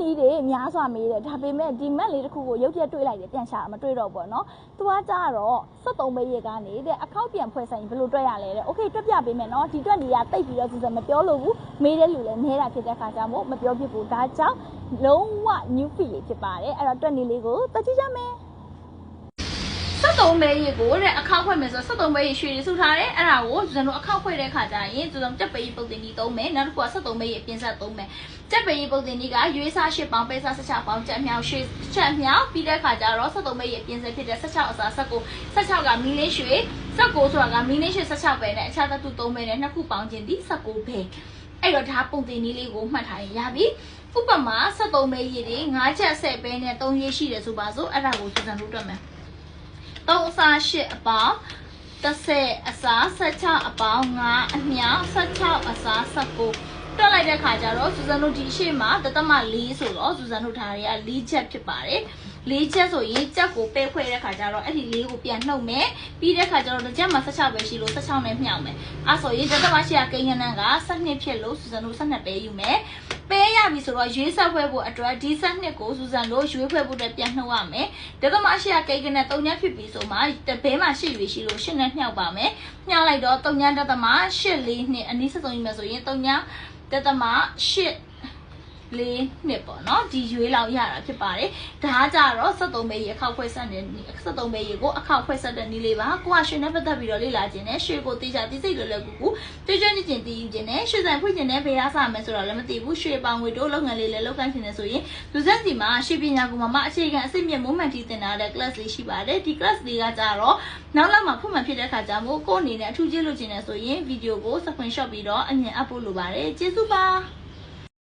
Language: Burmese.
နည်းတွေအများစွာမေးတယ်ဒါပေမဲ့ဒီမက်လေးတစ်ခုကိုရုပ်ရက်တွေးလိုက်တယ်ပြန်ရှာမတွေ့တော့ဘောနော်သူကကြတော့73ပဲရက်ကနေတဲ့အခောက်ပြန်ဖွဲ့ဆိုင်ဘယ်လိုတွေ့ရလဲတဲ့ okay တွေ့ပြပေးမယ်နော်ဒီတွေ့နေရတိတ်ပြီးတော့စစမပြောလို့ဘူးမေးတဲ့လူလည်းနဲတာဖြစ်တဲ့ခါကြောင့်မို့မပြောဖြစ်ဘူးဒါကြောင့်လုံးဝ new feed ဖြစ်ပါတယ်အဲ့တော့တွေ့နေလေးကိုတက်ကြည့်ကြမယ် 73မဲရေကိုတဲ့အခောက်ဖွဲ့မယ်ဆိုတော့73မဲရေရွှေတွေစုထားတယ်အဲ့ဒါကိုဇန်တို့အခောက်ဖွဲ့တဲ့ခါကျရင်ဇန်ကြက်ပရီပုတ်တင်ကြီးသုံးမယ်နောက်တစ်ခုက73မဲရေပြင်ဆက်သုံးမယ်ကြက်ပရီပုတ်တင်ကြီးကရွေးစား8ပေါင်ပဲစား16ပေါင်ကြက်မြောက်ရွှေချက်မြောက်ပြီးတဲ့ခါကျတော့73မဲရေပြင်ဆက်ဖြစ်တဲ့16အစား19 16ကမီလင်းရွှေ19ဆိုတာကမီလင်းရွှေ16ပဲနဲ့အခြားသတ္တု3ပဲနဲ့နှစ်ခုပေါင်းခြင်းဒီ19ပဲအဲ့တော့ဒါပုံတင်ကြီးလေးကိုမှတ်ထားရင်ရပြီဥပမာ73မဲရေတွေ9ချက်10ပဲနဲ့3ရေရှိတယ်ဆိုပါစို့အဲ့ဒါကိုဇန်တို့တွက်မယ် 3အစား8အပေါင်း30အစား16အပေါင်း5အမြောက်16အစား19တွက်လိုက်တဲ့ခါကျတော့စူဇန်တို့ဒီရှေ့မှာတသမ4ဆိုတော့စူဇန်တို့ထားတွေက4ချက်ဖြစ်ပါတယ် ၄ချက်ဆိုရင်ကြက်ကိုပဲခွဲတဲ့ခါကျတော့အဲ့ဒီ၄ကိုပြန်နှုတ်မယ်ပြီးတဲ့ခါကျတော့တစ်ချက်မှာ16ပဲရှိလို့16နဲ့မြှောက်မယ်အဲ့ဆိုရင်တသမရှိရကိန်းကနန်းက12ဖြစ်လို့စူဇန်တို့12ပဲယူမယ်ပဲရပြီဆိုတော့ရွေးဆက်ဖွဲ့ဖို့အတွက်ဒီဆက်နှစ်ကိုစူဇန်တို့ရွေးဖွဲ့ဖို့အတွက်ပြန်နှုတ်ရမယ်တသမရှိရကိန်းကနန်း3ညဖြစ်ပြီဆိုမှတဘဲမှာ8ရွေးရှိလို့8နဲ့မြှောက်ပါမယ်မြှောက်လိုက်တော့3ညတသမ8 4နှစ်အနည်းဆက်ဆုံးယူမယ်ဆိုရင်3ညတသမ8 လေးနှစ်ပေါ့နော်ဒီရွေးလောက်ရတာဖြစ်ပါတယ်ဒါကြတော့73ပဲရေအခောက်ဖွဲ့ဆက်တဲ့73ပဲရေကိုအခောက်ဖွဲ့ဆက်တဲ့နည်းလေးပါကိုကရွှေနဲ့ပတ်သက်ပြီးတော့လေ့လာခြင်းနဲ့ရွှေကိုတေးချတိစိတ်လွယ်လွယ်ကူကူတွေ့ကြွနေခြင်းတည်ယူခြင်းနဲ့ရွှေဆိုင်ဖွင့်ခြင်းနဲ့ဘယ်ရဆမယ်ဆိုတော့လည်းမသိဘူးရွှေပောင်ငွေတို့လုပ်ငန်းလေးလည်းလုပ်ကိုင်းခြင်းနဲ့ဆိုရင်လူစက်စီမှာရွှေပညာကူမှာအခြေခံအစစ်မြင့်မုံမှန်တီးတင်တာတဲ့ class လေးရှိပါတယ်ဒီ class လေးကကြတော့နောက်လောက်မှာဖွင့်မှဖြစ်တဲ့ခါကျမို့ကိုယ့်အနေနဲ့အထူးကျေးလို့ခြင်းနဲ့ဆိုရင်ဗီဒီယိုကို screenshot ပြီးတော့အမြင်အပ်ဖို့လိုပါတယ်ကျေးဇူးပါ